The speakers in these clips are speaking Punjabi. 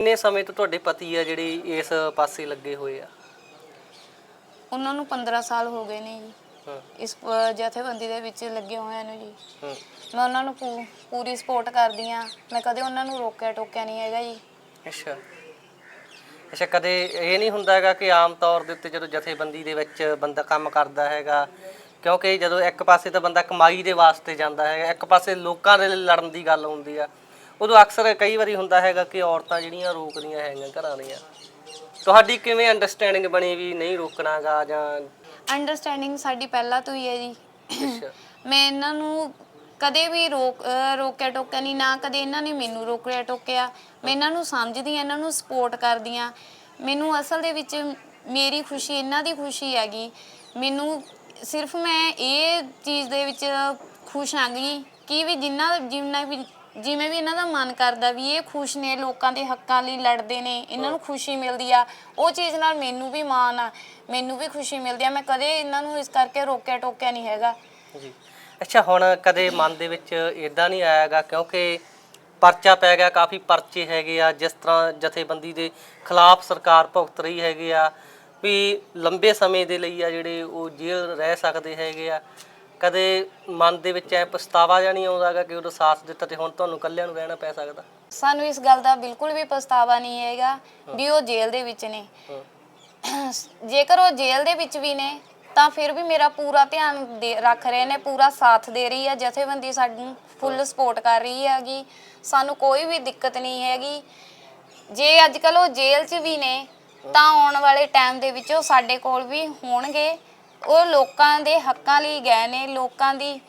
ਕਿੰਨੇ ਸਮੇਂ ਤੋਂ ਤੁਹਾਡੇ ਪਤੀ ਆ ਜਿਹੜੇ ਇਸ ਪਾਸੇ ਲੱਗੇ ਹੋਏ ਆ? ਉਹਨਾਂ ਨੂੰ 15 ਸਾਲ ਹੋ ਗਏ ਨੇ ਜੀ। ਹਾਂ। ਇਸ ਅ, ਜਥੇਬੰਦੀ ਦੇ ਵਿੱਚ ਲੱਗੇ ਹੋਇਆਂ ਨੂੰ ਜੀ। ਹਾਂ। ਮੈਂ ਉਹਨਾਂ ਨੂੰ ਪੂ- ਪੂਰੀ ਸਪੋਰਟ ਕਰਦੀ ਆ ਮੈਂ ਕਦੇ ਉਹਨਾਂ ਨੂੰ ਰੋਕਿਆ ਟੋਕਿਆ ਨਹੀਂ ਹੈਗਾ ਜੀ। ਅੱਛਾ। ਅੱਛਾ ਕਦੇ ਇਹ ਨਹੀਂ ਹੁੰਦਾ ਹੈਗਾ ਕਿ ਆਮ ਤੌਰ ਦੇ ਉੱਤੇ ਜਦੋਂ ਜਥੇਬੰਦੀ ਦੇ ਵਿੱਚ ਬੰਦਾ ਕੰਮ ਕਰਦਾ ਹੈਗਾ ਕਿਉਂਕਿ ਜਦੋਂ ਇੱਕ ਪਾਸੇ ਤਾਂ ਬੰਦਾ ਕਮਾਈ ਦੇ ਵਾਸਤੇ ਜਾਂਦਾ ਹੈਗਾ ਇੱਕ ਪਾਸੇ ਲੋਕਾਂ ਦੇ ਲਈ ਲੜਨ ਦੀ ਗੱਲ ਹੁੰਦੀ ਆ। ਉਦੋਂ ਅਕਸਰ ਕਈ ਵਾਰੀ ਹੁੰਦਾ ਹੈਗਾ ਕਿ ਔਰਤਾਂ ਜਿਹੜੀਆਂ ਰੋਕਦੀਆਂ ਹੈਗੀਆਂ ਘਰਾਂ ਦੀਆਂ ਤੁਹਾਡੀ ਕਿਵੇਂ ਅੰਡਰਸਟੈਂਡਿੰਗ ਬਣੀ ਵੀ ਨਹੀਂ ਰੋਕਣਾਗਾ ਜਾਂ ਅੰਡਰਸਟੈਂਡਿੰਗ ਸਾਡੀ ਪਹਿਲਾਂ ਤੋਂ ਹੀ ਹੈ ਜੀ। ਮੈਂ ਇਹਨਾਂ ਨੂੰ ਕਦੇ ਵੀ ਰੋਕ ਰੋਕਿਆ ਟੋਕਿਆ ਨਹੀਂ ਨਾ ਕਦੇ ਇਹਨਾਂ ਨੇ ਮੈਨੂੰ ਰੋਕਿਆ ਟੋਕਿਆ। ਮੈਂ ਇਹਨਾਂ ਨੂੰ ਸਮਝਦੀ ਹਾਂ ਇਹਨਾਂ ਨੂੰ ਸਪੋਰਟ ਕਰਦੀ ਹਾਂ। ਮੈਨੂੰ ਅਸਲ ਦੇ ਵਿੱਚ ਮੇਰੀ ਖੁਸ਼ੀ ਇਹਨਾਂ ਦੀ ਖੁਸ਼ੀ ਹੈਗੀ। ਮੈਨੂੰ ਸਿਰਫ ਮੈਂ ਇਹ ਚੀਜ਼ ਦੇ ਵਿੱਚ ਖੁਸ਼ ਹਾਂਗੀ ਕਿ ਵੀ ਜਿੰਨਾ ਜਿੰਨਾ ਵੀ ਜਿਵੇਂ ਵੀ ਇਹਨਾਂ ਦਾ ਮਨ ਕਰਦਾ ਵੀ ਇਹ ਖੁਸ਼ ਨੇ, ਲੋਕਾਂ ਦੇ ਹੱਕਾਂ ਲਈ ਲੜਦੇ ਨੇ, ਇਹਨਾਂ ਨੂੰ ਖੁਸ਼ੀ ਮਿਲਦੀ ਆ, ਉਹ ਚੀਜ਼ ਨਾਲ ਮੈਨੂੰ ਵੀ ਮਾਣ ਆ, ਮੈਨੂੰ ਵੀ ਖੁਸ਼ੀ ਮਿਲਦੀ ਆ, ਮੈਂ ਕਦੇ ਇਹਨਾਂ ਨੂੰ ਇਸ ਕਰਕੇ ਰੋਕਿਆ ਟੋਕਿਆ ਨਹੀਂ ਹੈਗਾ। ਜੀ। ਅੱਛਾ, ਹੁਣ ਕਦੇ ਮਨ ਦੇ ਵਿੱਚ ਇਦਾਂ ਨਹੀਂ ਆਇਆਗਾ ਕਿਉਂਕਿ ਪਰਚਾ ਪੈ ਗਿਆ, ਕਾਫੀ ਪਰਚੇ ਹੈਗੇ ਆ, ਜਿਸ ਤਰ੍ਹਾਂ ਜਥੇਬੰਦੀ ਦੇ ਖਿਲਾਫ ਸਰਕਾਰ ਭੁਗਤ ਰਹੀ ਹੈਗੇ ਆ, ਵੀ ਲੰਬੇ ਸਮੇਂ ਦੇ ਲਈ ਆ ਜਿਹੜੇ ਉਹ ਜੇਲ੍ਹ ਰਹਿ ਸਕਦੇ ਹੈਗੇ ਆ ਕਦੇ ਮਨ ਦੇ ਵਿੱਚ ਐ ਪਛਤਾਵਾ ਜਾਂ ਨਹੀਂ ਆਉਂਦਾਗਾ ਕਿ ਉਦੋਂ ਸਾਥ ਦਿੱਤਾ ਤੇ ਹੁਣ ਤੁਹਾਨੂੰ ਇਕੱਲਿਆਂ ਨੂੰ ਰਹਿਣਾ ਪੈ ਸਕਦਾ? ਸਾਨੂੰ ਇਸ ਗੱਲ ਦਾ ਬਿਲਕੁਲ ਵੀ ਪਛਤਾਵਾ ਨਹੀਂ ਹੈਗਾ ਵੀ ਉਹ ਜੇਲ੍ਹ ਦੇ ਵਿੱਚ ਨੇ। ਹਾਂ। ਜੇਕਰ ਉਹ ਜੇਲ੍ਹ ਦੇ ਵਿੱਚ ਵੀ ਨੇ ਤਾਂ ਫਿਰ ਵੀ ਮੇਰਾ ਪੂਰਾ ਧਿਆਨ ਦੇ ਰੱਖ ਰਹੇ ਨੇ ਪੂਰਾ ਸਾਥ ਦੇ ਰਹੀ ਹੈ ਜਥੇਬੰਦੀ ਸਾਨੂੰ ਫੁੱਲ ਸਪੋਰਟ ਕਰ ਰਹੀ ਹੈਗੀ। ਸਾਨੂੰ ਕੋਈ ਵੀ ਦਿੱਕਤ ਨਹੀਂ ਹੈਗੀ। ਜੇ ਅੱਜ ਕੱਲ ਉਹ ਜੇਲ੍ਹ 'ਚ ਵੀ ਨੇ ਤਾਂ ਆਉਣ ਵਾਲੇ ਟਾਈਮ ਦੇ ਵਿੱਚ ਉਹ ਸਾਡੇ ਕੋਲ ਵੀ ਹੋਣਗੇ। ਉਹ ਲੋਕਾਂ ਦੇ ਹੱਕਾਂ ਲਈ ਗਏ ਨੇ ਲੋਕਾਂ ਦੀ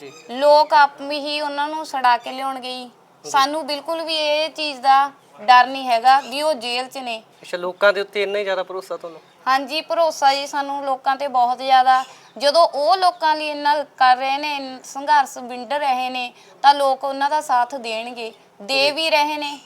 ਜੀ। ਲੋਕ ਆਪ ਹੀ ਉਹਨਾਂ ਨੂੰ ਛੜਾ ਕੇ ਲਿਆਉਣਗੇ ਜੀ ਸਾਨੂੰ ਬਿਲਕੁਲ ਵੀ ਇਹ ਚੀਜ਼ ਦਾ ਡਰ ਨਹੀਂ ਹੈਗਾ ਵੀ ਉਹ ਜੇਲ੍ਹ 'ਚ ਨੇ। ਅੱਛਾ ਲੋਕਾਂ ਦੇ ਉੱਤੇ ਇੰਨਾ ਹੀ ਜ਼ਿਆਦਾ ਭਰੋਸਾ ਤੁਹਾਨੂੰ? ਹਾਂਜੀ ਭਰੋਸਾ ਜੀ ਸਾਨੂੰ ਲੋਕਾਂ ਤੇ ਬਹੁਤ ਜ਼ਿਆਦਾ। ਜਦੋਂ ਉਹ ਲੋਕਾਂ ਲਈ ਇੰਨਾ ਕਰ ਰਹੇ ਨੇ ਸੰਘਰਸ਼ ਵਿੰਡ ਰਹੇ ਨੇ ਤਾਂ ਲੋਕ ਉਹਨਾਂ ਦਾ ਸਾਥ ਦੇਣਗੇ। ਦੇ ਵੀ ਰਹੇ ਨੇ।